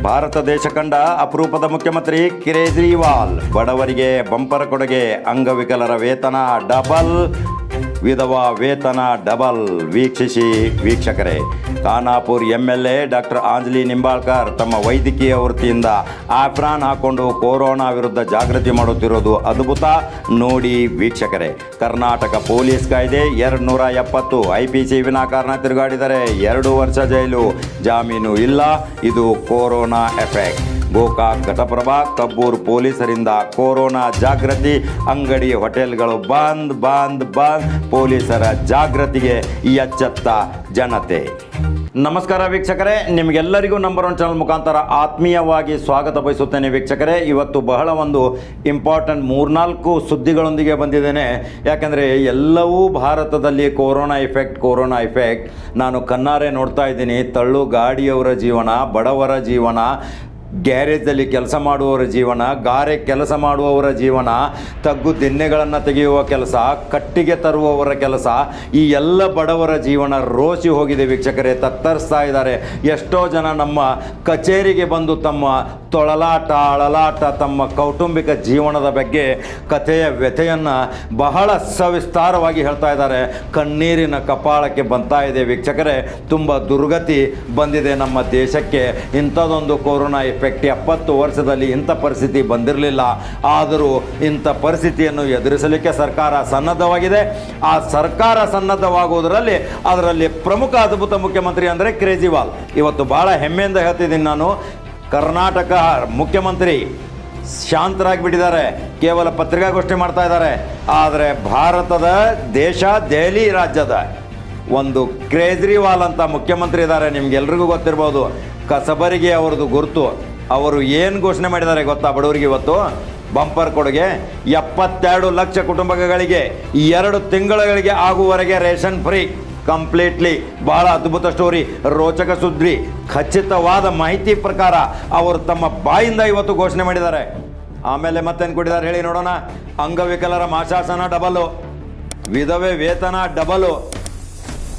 ಭಾರತ ದೇಶ ಕಂಡ ಅಪರೂಪದ ಮುಖ್ಯಮಂತ್ರಿ ಕೇಜ್ರಿವಾಲ್ ಬಡವರಿಗೆ ಬಂಪರ್ ಕೊಡುಗೆ ಅಂಗವಿಕಲರ ವೇತನ ಡಬಲ್ ವಿಧವಾ ವೇತನ ಡಬಲ್ ವೀಕ್ಷಿಸಿ ವೀಕ್ಷಕರೇ. Khanapur M L A doctor Anjali Nimbalkar ತಮ್ಮ ವೈದ್ಯಕೀಯ ವೃತ್ತಿಯಿಂದ ಆಫ್ರಾನ್ ಹಾಕೊಂಡು ಕೊರೋನಾ ವಿರುದ್ಧ ಜಾಗೃತಿ ಮಾಡುತ್ತಿರೋದು ಅದ್ಭುತ ನೋಡಿ ವೀಕ್ಷಕರೇ. ಕರ್ನಾಟಕ ಪೊಲೀಸ್ ಕಾಯ್ದೆ ಎರಡು ನೂರ ಎಪ್ಪತ್ತು ಐ ಪಿ ಸಿ ವಿನಾಕಾರಣ ತಿರುಗಾಡಿದರೆ ಎರಡು ವರ್ಷ ಜೈಲು. ಜಾಮೀನು ಇಲ್ಲ, ಇದು ಕೊರೋನಾ ಎಫೆಕ್ಟ್. ಗೋಕಾಕ್, ಘಟಪ್ರಭಾ, ಕಬ್ಬೂರ್ ಪೊಲೀಸರಿಂದ ಕೊರೋನಾ ಜಾಗೃತಿ, ಅಂಗಡಿ ಹೋಟೆಲ್ಗಳು ಬಂದ್ ಬಂದ್ ಬಂದ್, ಪೊಲೀಸರ ಜಾಗೃತಿಗೆ ಎಚ್ಚೆತ್ತ ಜನತೆ. ನಮಸ್ಕಾರ ವೀಕ್ಷಕರೇ, ನಿಮಗೆಲ್ಲರಿಗೂ ನಂಬರ್ ಒನ್ ಚಾನಲ್ ಮುಖಾಂತರ ಆತ್ಮೀಯವಾಗಿ ಸ್ವಾಗತ ಬಯಸುತ್ತೇನೆ ವೀಕ್ಷಕರೇ. ಇವತ್ತು ಬಹಳ ಒಂದು ಇಂಪಾರ್ಟೆಂಟ್ ಮೂರ್ನಾಲ್ಕು ಸುದ್ದಿಗಳೊಂದಿಗೆ ಬಂದಿದ್ದೇನೆ. ಯಾಕೆಂದರೆ ಎಲ್ಲವೂ ಭಾರತದಲ್ಲಿ ಕೊರೋನಾ ಇಫೆಕ್ಟ್ ಕೊರೋನಾ ಇಫೆಕ್ಟ್ ನಾನು ಕಣ್ಣಾರೆ ನೋಡ್ತಾ ಇದ್ದೀನಿ. ತಳ್ಳು ಗಾಡಿಯವರ ಜೀವನ, ಬಡವರ ಜೀವನ ಗ್ಯಾರೇಜಲ್ಲಿ ಕೆಲಸ ಮಾಡುವವರ ಜೀವನ, ಗಾರೆ ಕೆಲಸ ಮಾಡುವವರ ಜೀವನ, ತಗ್ಗು ದಿನ್ನೆಗಳನ್ನು ತೆಗೆಯುವ ಕೆಲಸ, ಕಟ್ಟಿಗೆ ತರುವವರ ಕೆಲಸ, ಈ ಎಲ್ಲ ಬಡವರ ಜೀವನ ರೋಸಿ ಹೋಗಿದೆ ವೀಕ್ಷಕರೇ, ತತ್ತರಿಸ್ತಾ ಇದ್ದಾರೆ. ಎಷ್ಟೋ ಜನ ನಮ್ಮ ಕಚೇರಿಗೆ ಬಂದು ತಮ್ಮ ತೊಳಲಾಟ, ಅಳಲಾಟ, ತಮ್ಮ ಕೌಟುಂಬಿಕ ಜೀವನದ ಬಗ್ಗೆ ಕಥೆಯ ವ್ಯಥೆಯನ್ನು ಬಹಳ ಸವಿಸ್ತಾರವಾಗಿ ಹೇಳ್ತಾ ಇದ್ದಾರೆ. ಕಣ್ಣೀರಿನ ಕಪಾಳಕ್ಕೆ ಬಂತಾ ಇದೆ ವೀಕ್ಷಕರೇ, ತುಂಬ ದುರ್ಗತಿ ಬಂದಿದೆ ನಮ್ಮ ದೇಶಕ್ಕೆ. ಇಂಥದ್ದೊಂದು ಕೊರೋನಾ ಎಫೆಕ್ಟ್ ಎಪ್ಪತ್ತು ವರ್ಷದಲ್ಲಿ ಇಂಥ ಪರಿಸ್ಥಿತಿ ಬಂದಿರಲಿಲ್ಲ. ಆದರೂ ಇಂಥ ಪರಿಸ್ಥಿತಿಯನ್ನು ಎದುರಿಸಲಿಕ್ಕೆ ಸರ್ಕಾರ ಸನ್ನದ್ಧವಾಗಿದೆ. ಆ ಸರ್ಕಾರ ಸನ್ನದ್ಧವಾಗುವುದರಲ್ಲಿ ಅದರಲ್ಲಿ ಪ್ರಮುಖ ಅದ್ಭುತ ಮುಖ್ಯಮಂತ್ರಿ ಅಂದರೆ ಕೇಜ್ರಿವಾಲ್. ಇವತ್ತು ಭಾಳ ಹೆಮ್ಮೆಯಿಂದ ಹೇಳ್ತಿದ್ದೀನಿ ನಾನು. ಕರ್ನಾಟಕ ಮುಖ್ಯಮಂತ್ರಿ ಶಾಂತರಾಗಿ ಬಿಟ್ಟಿದ್ದಾರೆ ಕೇವಲ ಪತ್ರಿಕಾಗೋಷ್ಠಿ ಮಾಡ್ತಾ ಇದ್ದಾರೆ. ಆದರೆ ಭಾರತದ ದೇಶ ದೆಹಲಿ ರಾಜ್ಯದ ಒಂದು ಕೇಜ್ರಿವಾಲ್ ಅಂತ ಮುಖ್ಯಮಂತ್ರಿ ಇದ್ದಾರೆ. ನಿಮ್ಗೆಲ್ರಿಗೂ ಗೊತ್ತಿರ್ಬೋದು. ಕಸಬರಿಗೆ ಅವ್ರದ್ದು ಗುರುತು. ಅವರು ಏನು ಘೋಷಣೆ ಮಾಡಿದ್ದಾರೆ ಗೊತ್ತಾ ಬಡವರಿಗೆ ಇವತ್ತು? ಬಂಪರ್ ಕೊಡುಗೆ ಎಪ್ಪತ್ತೆರಡು ಲಕ್ಷ ಕುಟುಂಬಗಳಿಗೆ ಎರಡು ತಿಂಗಳುಗಳಿಗೆ ಆಗುವವರೆಗೆ ರೇಷನ್ ಫ್ರೀ. ಕಂಪ್ಲೀಟ್ಲಿ ಬಹಳ ಅದ್ಭುತ ಸ್ಟೋರಿ. ರೋಚಕ ಸುದ್ದಿ, ಖಚಿತವಾದ ಮಾಹಿತಿ ಪ್ರಕಾರ ಅವರು ತಮ್ಮ ಬಾಯಿಂದ ಇವತ್ತು ಘೋಷಣೆ ಮಾಡಿದ್ದಾರೆ. ಆಮೇಲೆ ಮತ್ತೇನು ಕೊಟ್ಟಿದ್ದಾರೆ ಹೇಳಿ ನೋಡೋಣ. ಅಂಗವಿಕಲರ ಮಾಶಾಸನ ಡಬಲು. ವಿಧವೆ ವೇತನ ಡಬಲು.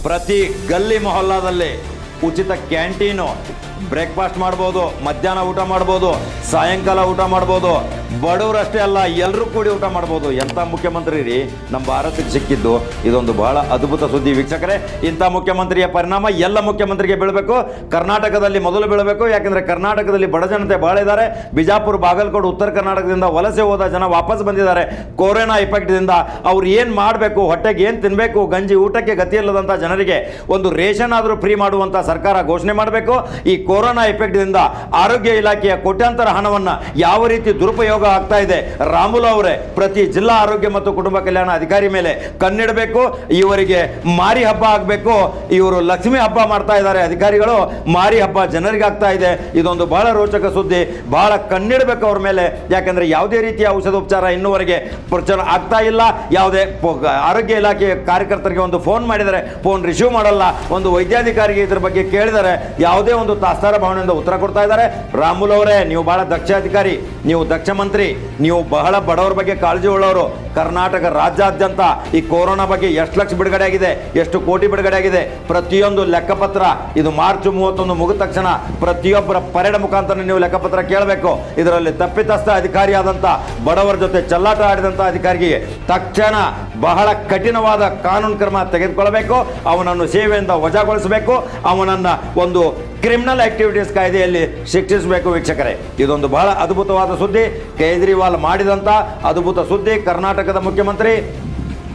ಪ್ರತಿ ಗಲ್ಲಿ ಮೊಹಲ್ಲಾದಲ್ಲಿ ಉಚಿತ ಕ್ಯಾಂಟೀನು. ಬ್ರೇಕ್ಫಾಸ್ಟ್ ಮಾಡ್ಬೋದು, ಮಧ್ಯಾಹ್ನ ಊಟ ಮಾಡ್ಬೋದು, ಸಾಯಂಕಾಲ ಊಟ ಮಾಡ್ಬೋದು. ಬಡವರಷ್ಟೇ ಅಲ್ಲ ಎಲ್ಲರೂ ಕೂಡಿ ಊಟ ಮಾಡ್ಬೋದು. ಎಂಥ ಮುಖ್ಯಮಂತ್ರಿ ರೀ? ನಮ್ಮ ಭಾರತಕ್ಕೆ ಸಿಕ್ಕಿದ್ದು. ಇದೊಂದು ಬಹಳ ಅದ್ಭುತ ಸುದ್ದಿ ವೀಕ್ಷಕರೇ. ಇಂಥ ಮುಖ್ಯಮಂತ್ರಿಯ ಪರಿಣಾಮ ಎಲ್ಲ ಮುಖ್ಯಮಂತ್ರಿಗೆ ಬೀಳಬೇಕು. ಕರ್ನಾಟಕದಲ್ಲಿ ಮೊದಲು ಬೀಳಬೇಕು. ಯಾಕೆಂದರೆ ಕರ್ನಾಟಕದಲ್ಲಿ ಬಡ ಜನತೆ ಬಹಳ ಇದ್ದಾರೆ. ಬಿಜಾಪುರ, ಬಾಗಲಕೋಟೆ, ಉತ್ತರ ಕರ್ನಾಟಕದಿಂದ ವಲಸೆ ಹೋದ ಜನ ವಾಪಸ್ ಬಂದಿದ್ದಾರೆ. ಕೊರೋನಾ ಇಫೆಕ್ಟ್ದಿಂದ ಅವ್ರು ಏನು ಮಾಡಬೇಕು? ಹೊಟ್ಟೆಗೆ ಏನು ತಿನ್ನಬೇಕು ಗಂಜಿ ಊಟಕ್ಕೆ ಗತಿ ಇಲ್ಲದಂಥ ಜನರಿಗೆ ಒಂದು ರೇಷನ್ ಆದರೂ ಫ್ರೀ ಮಾಡುವಂಥ ಸರ್ಕಾರ ಘೋಷಣೆ ಮಾಡಬೇಕು. ಈ ಕೊರೋನಾ ಎಫೆಕ್ಟ್ದಿಂದ ಆರೋಗ್ಯ ಇಲಾಖೆಯ ಕೋಟ್ಯಾಂತರ ಹಣವನ್ನು ಯಾವ ರೀತಿ ದುರುಪಯೋಗ ಆಗ್ತಾ ಇದೆ? ರಾಮುಲು ಅವರೇ, ಪ್ರತಿ ಜಿಲ್ಲಾ ಆರೋಗ್ಯ ಮತ್ತು ಕುಟುಂಬ ಕಲ್ಯಾಣ ಅಧಿಕಾರಿ ಮೇಲೆ ಕಣ್ಣಿಡಬೇಕು, ಇವರಿಗೆ ಮಾರಿ ಹಬ್ಬ ಆಗಬೇಕು, ಇವರು ಲಕ್ಷ್ಮಿ ಹಬ್ಬ ಮಾಡ್ತಾ ಇದ್ದಾರೆ ಅಧಿಕಾರಿಗಳು, ಮಾರಿ ಹಬ್ಬ ಜನರಿಗೆ ಆಗ್ತಾ ಇದೆ. ಇದೊಂದು ಬಹಳ ರೋಚಕ ಸುದ್ದಿ, ಬಹಳ ಕಣ್ಣಿಡಬೇಕು ಅವ್ರ ಮೇಲೆ. ಯಾಕಂದರೆ ಯಾವುದೇ ರೀತಿಯ ಔಷಧೋಪಚಾರ ಇನ್ನುವರೆಗೆ ಪ್ರಚಾರ ಆಗ್ತಾ ಇಲ್ಲ. ಯಾವುದೇ ಆರೋಗ್ಯ ಇಲಾಖೆ ಕಾರ್ಯಕರ್ತರಿಗೆ ಒಂದು ಫೋನ್ ಮಾಡಿದರೆ ಫೋನ್ ರಿಸೀವ್ ಮಾಡಲ್ಲ. ಒಂದು ವೈದ್ಯಾಧಿಕಾರಿಗೆ ಇದ್ರ ಬಗ್ಗೆ ಕೇಳಿದರೆ, ಯಾವುದೇ ಒಂದು ತಾಸ್ತಾರ ಭಾವನೆಯಿಂದ ಉತ್ತರ ಕೊಡ್ತಾ ಇದ್ದಾರೆ. ರಾಮುಲ್ ಅವರೇ, ನೀವು ಬಹಳ ದಕ್ಷ ಅಧಿಕಾರಿ, ನೀವು ದಕ್ಷ ಮಂತ್ರಿ, ನೀವು ಬಹಳ ಬಡವರ ಬಗ್ಗೆ ಕಾಳಜಿ ಉಳ್ಳವರು. ಕರ್ನಾಟಕ ರಾಜ್ಯಾದ್ಯಂತ ಈ ಕೊರೋನಾ ಬಗ್ಗೆ ಎಷ್ಟು ಲಕ್ಷ ಬಿಡುಗಡೆ ಆಗಿದೆ, ಎಷ್ಟು ಕೋಟಿ ಬಿಡುಗಡೆ ಆಗಿದೆ, ಪ್ರತಿಯೊಂದು ಲೆಕ್ಕಪತ್ರ, ಇದು ಮಾರ್ಚ್ ಮೂವತ್ತೊಂದು ಮುಗಿದ ತಕ್ಷಣ ಪ್ರತಿಯೊಬ್ಬರ ಪರೇಡ್ ಮುಖಾಂತರ ನೀವು ಲೆಕ್ಕಪತ್ರ ಕೇಳಬೇಕು. ಇದರಲ್ಲಿ ತಪ್ಪಿತಸ್ಥ ಅಧಿಕಾರಿಯಾದಂಥ, ಬಡವರ ಜೊತೆ ಚಲ್ಲಾಟ ಆಡಿದಂಥ ಅಧಿಕಾರಿಗೆ ತಕ್ಷಣ ಬಹಳ ಕಠಿಣವಾದ ಕಾನೂನು ಕ್ರಮ ತೆಗೆದುಕೊಳ್ಳಬೇಕು. ಅವನನ್ನು ಸೇವೆಯಿಂದ ವಜಾಗೊಳಿಸಬೇಕು. ಅವನನ್ನು ಒಂದು ಕ್ರಿಮಿನಲ್ ಆಕ್ಟಿವಿಟೀಸ್ ಕಾಯ್ದೆಯಲ್ಲಿ ಶಿಕ್ಷಿಸಬೇಕು ವೀಕ್ಷಕರೇ. ಇದೊಂದು ಬಹಳ ಅದ್ಭುತವಾದ ಸುದ್ದಿ. ಕೇಜ್ರಿವಾಲ್ ಮಾಡಿದಂಥ ಅದ್ಭುತ ಸುದ್ದಿ. ಕರ್ನಾಟಕದ ಮುಖ್ಯಮಂತ್ರಿ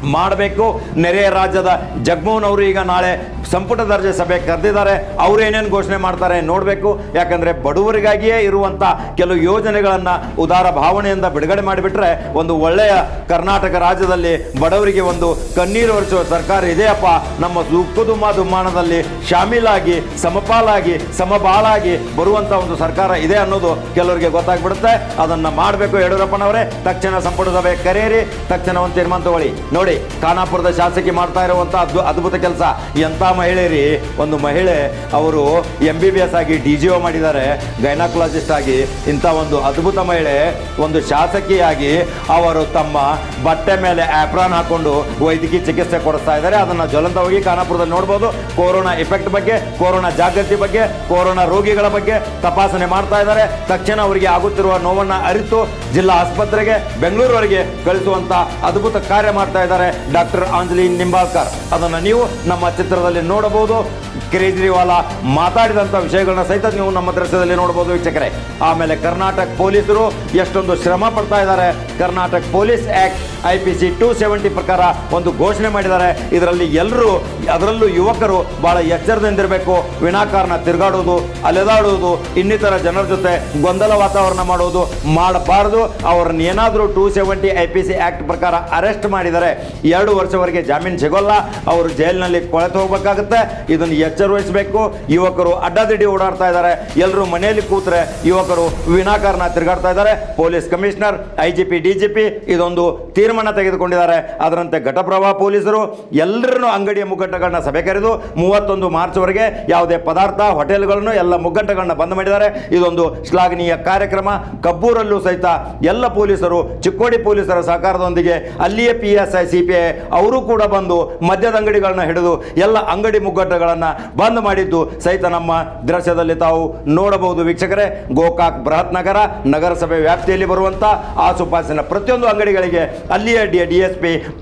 ಮಾಡಬೇಕು. ನೆರೆಯ ರಾಜ್ಯದ ಜಗಮೋಹನ್ ಅವರು ಈಗ ನಾಳೆ ಸಂಪುಟ ದರ್ಜೆ ಸಭೆ ಕರೆದಿದ್ದಾರೆ. ಅವರು ಏನೇನು ಘೋಷಣೆ ಮಾಡ್ತಾರೆ ನೋಡಬೇಕು. ಯಾಕಂದರೆ ಬಡವರಿಗಾಗಿಯೇ ಇರುವಂಥ ಕೆಲವು ಯೋಜನೆಗಳನ್ನು ಉದಾರ ಭಾವನೆಯಿಂದ ಬಿಡುಗಡೆ ಮಾಡಿಬಿಟ್ರೆ ಒಂದು ಒಳ್ಳೆಯ ಕರ್ನಾಟಕ ರಾಜ್ಯದಲ್ಲಿ ಬಡವರಿಗೆ ಒಂದು ಕಣ್ಣೀರು ಒರೆಸುವ ಸರ್ಕಾರ ಇದೆಯಪ್ಪ. ನಮ್ಮ ದುಃಖ ದುಮ್ಮ ದುಮ್ಮಾನದಲ್ಲಿ ಶಾಮೀಲಾಗಿ, ಸಮಪಾಲಾಗಿ ಸಮಬಾಲಾಗಿ ಬರುವಂಥ ಒಂದು ಸರ್ಕಾರ ಇದೆ ಅನ್ನೋದು ಕೆಲವರಿಗೆ ಗೊತ್ತಾಗ್ಬಿಡುತ್ತೆ. ಅದನ್ನು ಮಾಡಬೇಕು ಯಡಿಯೂರಪ್ಪನವರೇ. ತಕ್ಷಣ ಸಂಪುಟ ಸಭೆ ಕರೆಯಿರಿ. ತಕ್ಷಣ ಒಂದು ತೀರ್ಮಾನ ತಗೊಳ್ಳಿ. ನೋಡಿ. ನೋಡಿ, ಖಾನಾಪುರದ ಶಾಸಕಿ ಮಾಡ್ತಾ ಇರುವಂತ ಅದ್ಭು- ಅದ್ಭುತ ಕೆಲಸ. ಎಂತ ಮಹಿಳೆ ರೀ ಒಂದು ಮಹಿಳೆ, ಅವರು ಎಂ ಬಿ ಬಿ ಎಸ್ ಆಗಿ ಡಿ ಜಿ ಒ ಮಾಡಿದ್ದಾರೆ ಗೈನಾಕೊಲಾಜಿಸ್ಟ್ ಆಗಿ. ಇಂಥ ಒಂದು ಅದ್ಭುತ ಮಹಿಳೆ, ಒಂದು ಶಾಸಕಿಯಾಗಿ ಅವರು ತಮ್ಮ ಬಟ್ಟೆ ಮೇಲೆ ಆಪ್ರಾನ್ ಹಾಕೊಂಡು ವೈದ್ಯಕೀಯ ಚಿಕಿತ್ಸೆ ಕೊಡಿಸ್ತಾ ಇದ್ದಾರೆ. ಅದನ್ನ ಜ್ವಲಂತವಾಗಿ ಖಾನಾಪುರದಲ್ಲಿ ನೋಡ್ಬೋದು. ಕೊರೋನಾ ಎಫೆಕ್ಟ್ ಬಗ್ಗೆ, ಕೊರೋನಾ ಜಾಗೃತಿ ಬಗ್ಗೆ, ಕೊರೋನಾ ರೋಗಿಗಳ ಬಗ್ಗೆ ತಪಾಸಣೆ ಮಾಡ್ತಾ ಇದ್ದಾರೆ. ತಕ್ಷಣ ಅವರಿಗೆ ಆಗುತ್ತಿರುವ ನೋವನ್ನ ಅರಿತು ಜಿಲ್ಲಾ ಆಸ್ಪತ್ರೆಗೆ, ಬೆಂಗಳೂರವರೆಗೆ ಕಳಿಸುವಂತ ಅದ್ಭುತ ಕಾರ್ಯ ಮಾಡ್ತಾ ಇದ್ದಾರೆ. ಡಾಕ್ಟರ್ ಅಂಜಲಿ ನಿಂಬಾಳ್ಕರ್. ಅದನ್ನು ನೀವು ನಮ್ಮ ಚಿತ್ರದಲ್ಲಿ ನೋಡಬಹುದು. ಕೇಜ್ರಿವಾಲ ಮಾತಾಡಿದಂಥ ವಿಷಯಗಳನ್ನ ಸಹಿತ ನೀವು ನಮ್ಮ ದೃಶ್ಯದಲ್ಲಿ ನೋಡಬಹುದು ವೀಕ್ಷಕರೇ. ಆಮೇಲೆ ಕರ್ನಾಟಕ ಪೊಲೀಸರು ಎಷ್ಟೊಂದು ಶ್ರಮ ಪಡ್ತಾ ಇದ್ದಾರೆ. Karnataka police act I P C two seventy ಪ್ರಕಾರ ಒಂದು ಘೋಷಣೆ ಮಾಡಿದ್ದಾರೆ. ಇದರಲ್ಲಿ ಎಲ್ಲರೂ, ಅದರಲ್ಲೂ ಯುವಕರು ಬಹಳ ಎಚ್ಚರದಿಂದಿರಬೇಕು. ವಿನಾಕಾರಣ ತಿರುಗಾಡುವುದು, ಅಲೆದಾಡುವುದು, ಇನ್ನಿತರ ಜನರ ಜೊತೆ ಗೊಂದಲ ವಾತಾವರಣ ಮಾಡುವುದು ಮಾಡಬಾರದು. ಅವರನ್ನು ಏನಾದರೂ two seventy I P C act ಪ್ರಕಾರ ಅರೆಸ್ಟ್ ಮಾಡಿದರೆ ಎರಡು ವರ್ಷವರೆಗೆ ಜಾಮೀನು ಸಿಗೋಲ್ಲ, ಅವರು ಜೈಲಿನಲ್ಲಿ ಕೊಳೆತು ಹೋಗಬೇಕಾಗುತ್ತೆ. ಇದನ್ನು ಎಚ್ಚರ ವಹಿಸಬೇಕು ಯುವಕರು ಅಡ್ಡದಿಡ್ಡಿ ಓಡಾಡ್ತಾ ಇದ್ದಾರೆ. ಎಲ್ಲರೂ ಮನೆಯಲ್ಲಿ ಕೂತ್ರೆ ಯುವಕರು ವಿನಾಕಾರಣ ತಿರುಗಾಡ್ತಾ ಇದ್ದಾರೆ. Police commissioner I G P D G P ಇದೊಂದು ತೀರ್ಮಾನ ತೆಗೆದುಕೊಂಡಿದ್ದಾರೆ. ಅದರಂತೆ ಘಟಪ್ರಭಾ ಪೊಲೀಸರು ಎಲ್ಲರನ್ನು ಅಂಗಡಿಯ ಮುಗ್ಗಂಟಗಳನ್ನ ಸಭೆ ಕರೆದು ಮೂವತ್ತೊಂದು ಮಾರ್ಚ್ವರೆಗೆ ಯಾವುದೇ ಪದಾರ್ಥ, ಹೋಟೆಲ್ಗಳನ್ನು ಎಲ್ಲ ಮುಗ್ಗಟ್ಟುಗಳನ್ನ ಬಂದ್ ಮಾಡಿದ್ದಾರೆ. ಇದೊಂದು ಶ್ಲಾಘನೀಯ ಕಾರ್ಯಕ್ರಮ. ಕಬ್ಬೂರಲ್ಲೂ ಸಹಿತ ಎಲ್ಲ ಪೊಲೀಸರು, ಚಿಕ್ಕೋಡಿ ಪೊಲೀಸರ ಸಹಕಾರದೊಂದಿಗೆ ಅಲ್ಲಿಯೇ P S I C I ಅವರು ಕೂಡ ಬಂದು ಮದ್ಯದ ಅಂಗಡಿಗಳನ್ನ ಹಿಡಿದು ಎಲ್ಲ ಅಂಗಡಿ ಮುಗ್ಗಟ್ಟುಗಳನ್ನು ಬಂದ್ ಮಾಡಿದ್ದು ಸಹಿತ ನಮ್ಮ ದೃಶ್ಯದಲ್ಲಿ ತಾವು ನೋಡಬಹುದು. ವೀಕ್ಷಕರೇ, ಗೋಕಾಕ್ ಬೃಹತ್ ನಗರ ನಗರಸಭೆ ವ್ಯಾಪ್ತಿಯಲ್ಲಿ ಬರುವಂಥ ಆಸುಪಾಸಿನ ಪ್ರತಿಯೊಂದು ಅಂಗಡಿಗಳಿಗೆ ಅಲ್ಲಿಯ ಡಿ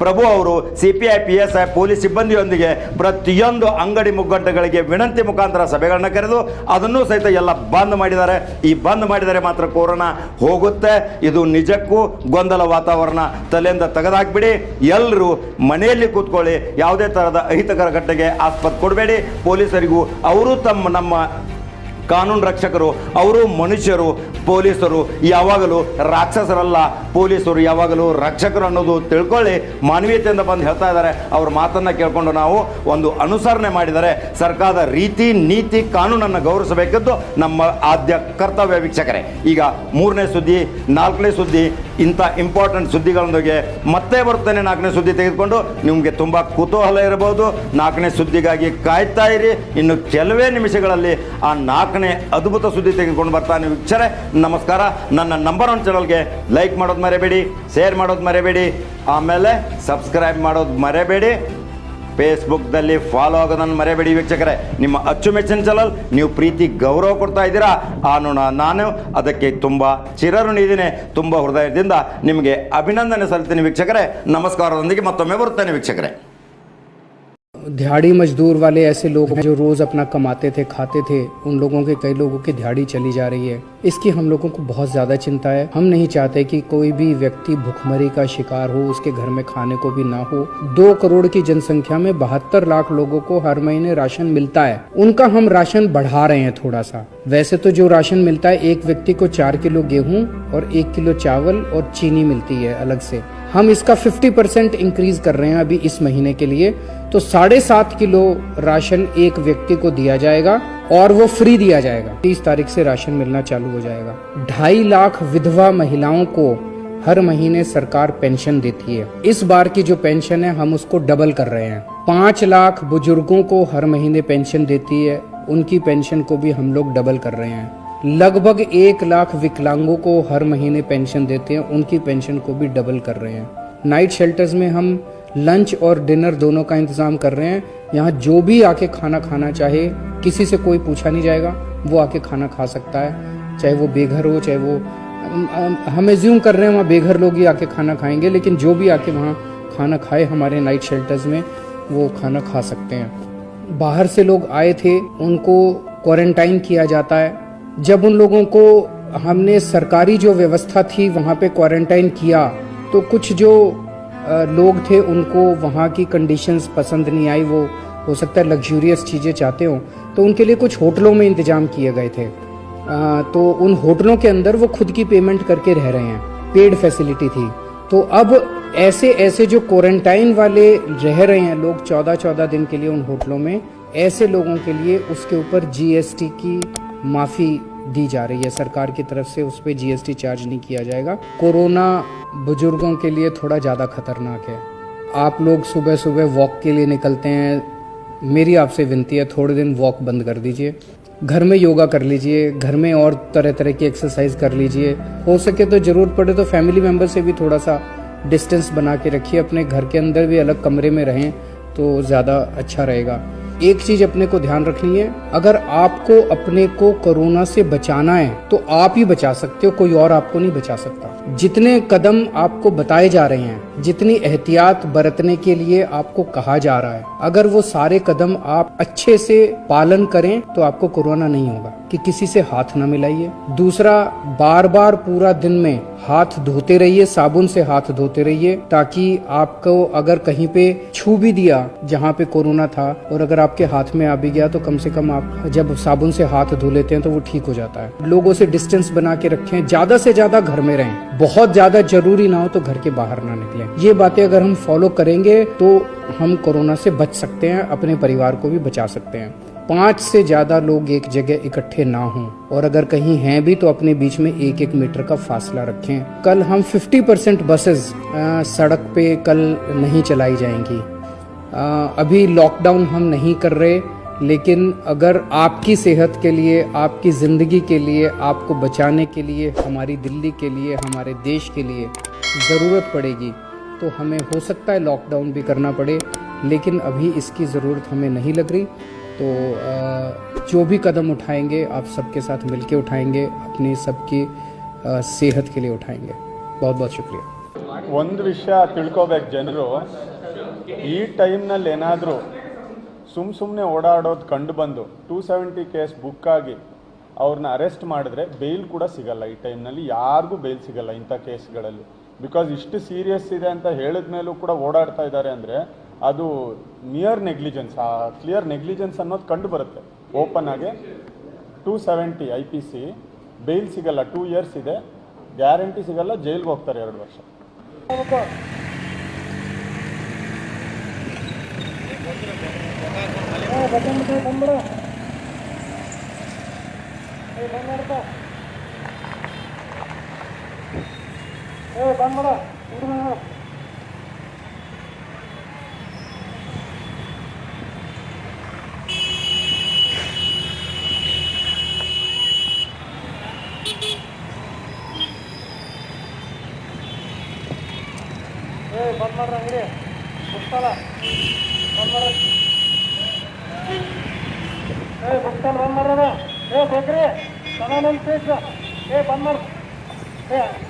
ಪ್ರಭು ಅವರು ಸಿ ಪಿ ಐ ಪೊಲೀಸ್ ಸಿಬ್ಬಂದಿಯೊಂದಿಗೆ ಪ್ರತಿಯೊಂದು ಅಂಗಡಿ ಮುಗ್ಗಟ್ಟುಗಳಿಗೆ ವಿನಂತಿ ಮುಖಾಂತರ ಸಭೆಗಳನ್ನ ಕರೆದು ಅದನ್ನು ಸಹಿತ ಎಲ್ಲ ಬಂದ್ ಮಾಡಿದ್ದಾರೆ. ಈ ಬಂದ್ ಮಾಡಿದರೆ ಮಾತ್ರ ಕೊರೋನಾ ಹೋಗುತ್ತೆ. ಇದು ನಿಜಕ್ಕೂ ಗೊಂದಲ ವಾತಾವರಣ ತಲೆಯಿಂದ ತೆಗೆದಾಕ್ಬಿಡಿ. ಎಲ್ಲರೂ ಮನೆಯಲ್ಲಿ ಕೂತ್ಕೊಳ್ಳಿ. ಯಾವುದೇ ಥರದ ಅಹಿತಕರ ಘಟನೆಗೆ ಆಸ್ಪತ್ರೆ ಕೊಡಬೇಡಿ. ಪೊಲೀಸರಿಗೂ ಅವರು ತಮ್ಮ ನಮ್ಮ ಕಾನೂನು ರಕ್ಷಕರು, ಅವರು ಮನುಷ್ಯರು, ಪೊಲೀಸರು ಯಾವಾಗಲೂ ರಾಕ್ಷಸರಲ್ಲ. ಪೊಲೀಸರು ಯಾವಾಗಲೂ ರಕ್ಷಕರು ಅನ್ನೋದು ತಿಳ್ಕೊಳ್ಳಿ. ಮಾನವೀಯತೆಯಿಂದ ಬಂದು ಹೇಳ್ತಾ ಇದ್ದಾರೆ. ಅವ್ರ ಮಾತನ್ನು ಕೇಳಿಕೊಂಡು ನಾವು ಒಂದು ಅನುಸರಣೆ ಮಾಡಿದರೆ ಸರ್ಕಾರದ ರೀತಿ, ನೀತಿ, ಕಾನೂನನ್ನು ಗೌರವಿಸಬೇಕಿದ್ದು ನಮ್ಮ ಆದ್ಯ ಕರ್ತವ್ಯ ವೀಕ್ಷಕರೇ. ಈಗ ಮೂರನೇ ಸುದ್ದಿ, ನಾಲ್ಕನೇ ಸುದ್ದಿ ಇಂಥ ಇಂಪಾರ್ಟೆಂಟ್ ಸುದ್ದಿಗಳೊಂದಿಗೆ ಮತ್ತೆ ಬರ್ತೇನೆ ನಾಲ್ಕನೇ ಸುದ್ದಿ ತೆಗೆದುಕೊಂಡು. ನಿಮಗೆ ತುಂಬ ಕುತೂಹಲ ಇರಬಹುದು. ನಾಲ್ಕನೇ ಸುದ್ದಿಗಾಗಿ ಕಾಯ್ತಾ ಇರಿ. ಇನ್ನು ಕೆಲವೇ ನಿಮಿಷಗಳಲ್ಲಿ ಆ ನಾಲ್ಕನೇ ಅದ್ಭುತ ಸುದ್ದಿ ತೆಗೆದುಕೊಂಡು ಬರ್ತಾನೆ ವೀಕ್ಷರೆ ನಮಸ್ಕಾರ. ನನ್ನ ನಂಬರ್ ಒನ್ ಚಾನಲ್ಗೆ ಲೈಕ್ ಮಾಡೋದು ಮರೆಯಬೇಡಿ ಶೇರ್ ಮಾಡೋದು ಮರೆಯಬೇಡಿ ಆಮೇಲೆ ಸಬ್ಸ್ಕ್ರೈಬ್ ಮಾಡೋದು ಮರೆಯಬೇಡಿ ಫೇಸ್ಬುಕ್ದಲ್ಲಿ ಫಾಲೋ ಆಗೋದನ್ನು ಮರೆಯಬೇಡಿ ವೀಕ್ಷಕರೇ. ನಿಮ್ಮ ಅಚ್ಚುಮೆಚ್ಚಿನ ಚಲಲ್ ನೀವು ಪ್ರೀತಿ, ಗೌರವ ಕೊಡ್ತಾ ಇದ್ದೀರಾ? ಆನು ನಾನು ಅದಕ್ಕೆ ತುಂಬ ಚಿರಋಣಿದ್ದೀನಿ ತುಂಬ ಹೃದಯದಿಂದ ನಿಮಗೆ ಅಭಿನಂದನೆ ಸಲ್ತೀನಿ ವೀಕ್ಷಕರೇ. ನಮಸ್ಕಾರದೊಂದಿಗೆ ಮತ್ತೊಮ್ಮೆ ಬರುತ್ತೇನೆ ವೀಕ್ಷಕರೇ. दिहाड़ी मजदूर वाले ऐसे लोग जो रोज अपना कमाते थे, खाते थे। उन लोगों के, कई लोगों की दिहाड़ी चली जा रही है। इसकी हम लोगों को बहुत ज़्यादा चिंता है। हम नहीं चाहते कि कोई भी व्यक्ति भुखमरी का शिकार हो, उसके घर में खाने को भी ना हो। दो करोड़ की जनसंख्या में बहत्तर लाख लोगों को हर महीने राशन मिलता है। उनका हम राशन बढ़ा रहे हैं थोड़ा सा वैसे तो जो राशन मिलता है, एक व्यक्ति को चार किलो गेहूँ और एक किलो चावल और चीनी मिलती है अलग से। हम इसका 50 परसेंट इंक्रीज कर रहे हैं अभी इस महीने के लिए। तो साढ़े सात किलो राशन एक व्यक्ति को दिया जाएगा और वो फ्री दिया जाएगा। तीस तारीख से राशन मिलना चालू हो जाएगा। ढाई लाख विधवा महिलाओं को हर महीने सरकार पेंशन देती है। इस बार की जो पेंशन है, हम उसको डबल कर रहे हैं। पाँच लाख बुज़ुर्गों को हर महीने पेंशन देती है। उनकी पेंशन को भी हम लोग डबल कर रहे हैं। लगभग एक लाख विकलांगों को हर महीने पेंशन देते हैं। उनकी पेंशन को भी डबल कर रहे हैं। नाइट शेल्टर्स में हम लंच और डिनर दोनों का इंतज़ाम कर रहे हैं। यहाँ जो भी आके खाना खाना चाहे, किसी से कोई पूछा नहीं जाएगा, वो आके खाना खा सकता है। चाहे वो बेघर हो, चाहे वो हम- एज्यूम कर रहे हैं वहाँ बेघर लोग ही आके खाना खाएँगे, लेकिन जो भी आके वहाँ खाना खाए हमारे नाइट शेल्टर्स में, वो खाना खा सकते हैं। बाहर से लोग आए थे, उनको क्वारंटाइन किया जाता है। जब उन लोगों को हमने सरकारी जो व्यवस्था थी, वहाँ पे क्वारंटाइन किया तो कुछ जो लोग थे, उनको वहाँ की कंडीशंस पसंद नहीं आई, वो हो सकता है लग्जूरियस चीज़ें चाहते हो। तो उनके लिए कुछ होटलों में इंतज़ाम किए गए थे। तो उन होटलों के अंदर वो खुद की पेमेंट करके रह रहे हैं। पेड फैसिलिटी थी। तो अब ऐसे ऐसे जो क्वारंटाइन वाले रह रहे हैं लोग चौदह चौदह दिन के लिए उन होटलों में, ऐसे लोगों के लिए उसके ऊपर जीएसटी की माफ़ी दी जा रही है। सरकार की तरफ़ से उस पर जीएसटी चार्ज नहीं किया जाएगा। कोरोना बुज़ुर्गों के लिए थोड़ा ज़्यादा खतरनाक है। आप लोग सुबह सुबह वॉक के लिए निकलते हैं। मेरी आपसे विनती है, थोड़े दिन वॉक बंद कर दीजिए। घर में योगा कर लीजिए, घर में और तरह तरह की एक्सरसाइज कर लीजिए। हो सके तो ज़रूरत पड़े तो फैमिली मेंबर से भी थोड़ा सा डिस्टेंस बना के रखिए। अपने घर के अंदर भी अलग कमरे में रहें तो ज़्यादा अच्छा रहेगा। एक चीज़ अपने को ध्यान रखनी है, अगर आपको अपने को कोरोना से बचाना है तो आप ही बचा सकते हो, कोई और आपको नहीं बचा सकता। जितने कदम आपको बताए जा रहे हैं, जितनी एहतियात बरतने के लिए आपको कहा जा रहा है, अगर वो सारे कदम आप अच्छे से पालन करें तो आपको कोरोना नहीं होगा, कि किसी से हाथ ना मिलाइए। दूसरा बार बार पूरा दिन में हाथ धोते रहिए, साबुन से हाथ धोते रहिए, ताकि आपको अगर कहीं पे छू भी दिया, जहाँ पे कोरोना था, और अगर आपके हाथ में आ भी गया तो कम से कम आप जब साबुन से हाथ धो लेते हैं तो वो ठीक हो जाता है। लोगों से डिस्टेंस बना के रखें, ज़्यादा से ज़्यादा घर में रहें। बहुत ज़्यादा ज़रूरी ना हो तो घर के बाहर ना निकलें। ये बातें अगर हम फॉलो करेंगे तो हम कोरोना से बच सकते हैं, अपने परिवार को भी बचा सकते हैं। पाँच से ज़्यादा लोग एक जगह इकट्ठे ना हों। और अगर कहीं हैं भी तो अपने बीच में एक एक मीटर का फासला रखें। कल हम 50 परसेंट बसेस सड़क पे कल नहीं चलाई जाएँगी। अ, अभी लॉकडाउन हम नहीं कर रहे लेकिन अगर आपकी सेहत के लिए आपकी ज़िंदगी के लिए आपको बचाने के लिए हमारी दिल्ली के लिए हमारे देश के लिए ज़रूरत पड़ेगी तो हमें हो सकता है लॉकडाउन भी करना पड़े लेकिन अभी इसकी ज़रूरत हमें नहीं लग रही। तो अ, जो भी कदम उठाएंगे आप सबके साथ मिलके उठाएंगे अपनी सबकी अ, सेहत के लिए उठाएंगे बहुत बहुत शुक्रिया ಒಂದು ವಿಷಯ ತಿಳ್ಕೊಬೇಕು ಜನರು ಈ ಟೈಮ್ನಲ್ಲಿ ಏನಾದರೂ ಸುಮ್ಮ ಸುಮ್ಮನೆ ಓಡಾಡೋದು ಕಂಡು ಬಂದು ಟೂ ಸೆವೆಂಟಿ ಕೇಸ್ ಬುಕ್ ಆಗಿ ಅವ್ರನ್ನ ಅರೆಸ್ಟ್ ಮಾಡಿದ್ರೆ ಬೇಲ್ ಕೂಡ ಸಿಗಲ್ಲ ಈ ಟೈಮ್ನಲ್ಲಿ ಯಾರಿಗೂ ಬೇಲ್ ಸಿಗಲ್ಲ ಇಂಥ ಕೇಸ್ಗಳಲ್ಲಿ ಬಿಕಾಸ್ ಇಷ್ಟು ಸೀರಿಯಸ್ ಇದೆ ಅಂತ ಹೇಳಿದ ಮೇಲೂ ಕೂಡ ಓಡಾಡ್ತಾ ಇದ್ದಾರೆ ಅಂದರೆ ಅದು ನಿಯರ್ ನೆಗ್ಲಿಜೆನ್ಸ್ ಆ ಕ್ಲಿಯರ್ ನೆಗ್ಲಿಜೆನ್ಸ್ ಅನ್ನೋದು ಕಂಡು ಬರುತ್ತೆ ಓಪನ್ ಆಗಿ two seventy I P C bail ಸಿಗಲ್ಲ ಟೂ ಇಯರ್ಸ್ ಇದೆ. ಗ್ಯಾರಂಟಿ ಸಿಗಲ್ಲ ಜೈಲ್ಗೆ ಹೋಗ್ತಾರೆ ಎರಡು ವರ್ಷ.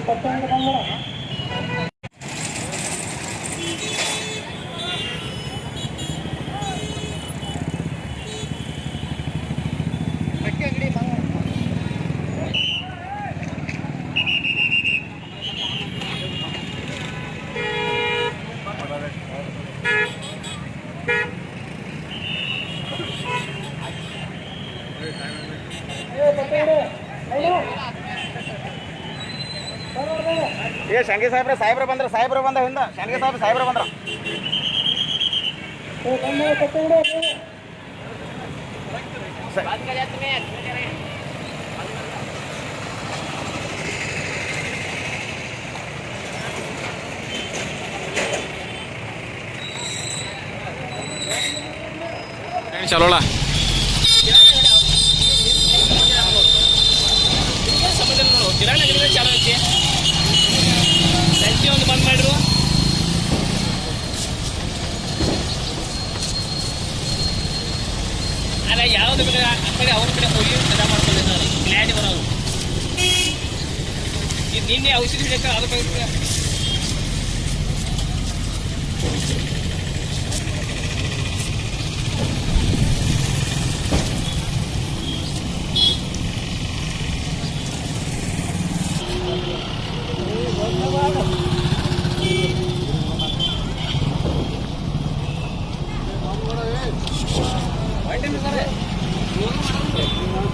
頑張ろうな。ಏ ಶಂಗಿ ಸಾಹೇಬ್ರೆ ಸಾಹೇಬ್ರ ಬಂದ್ರ ಸಾಹೇಬ್ರ ಬಂದ ಹಿಂದ. ಶಂಗಿ ಸಾಹೇಬ್ರ ಸಾಹೇಬ್ರ ಬಂದ್ರ. ಚಲೋಳ. దీన్ని ఔషధం లేక ఆదపడుతుంది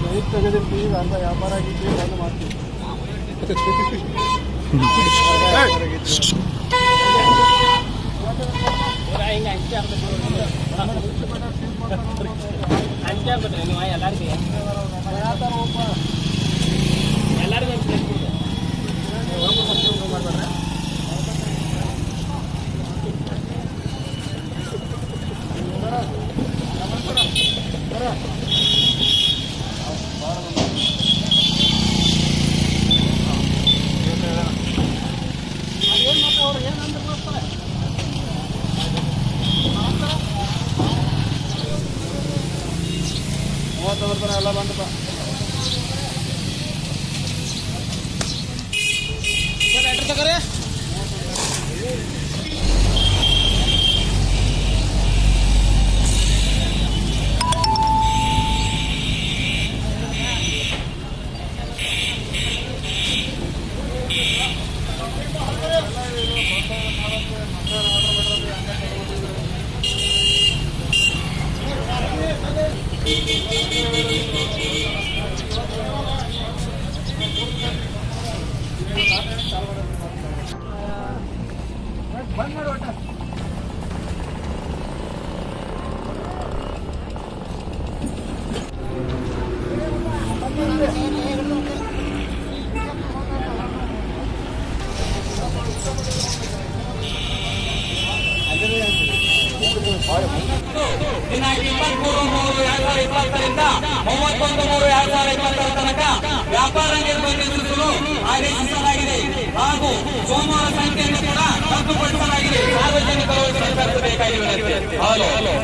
ರೈತ ತೆಗೆದಿರ್ತೀವಿ ಅಂತ ವ್ಯಾಪಾರ ಆಗಿದ್ದೀವಿ ಬಂದು ಮಾಡ್ತೀವಿ ಹಿಂಗೆ ಅಂಚೆ ಆಗ್ಬೇಕು ಅಂಚೆ ಆಗ್ಬಿಟ್ರಿ ನೀವು ಎಲ್ಲರಿಗೂ ಎಲ್ಲರಿಗೂ ಸಂಖ್ಯೆಯನ್ನು ಕೂಡ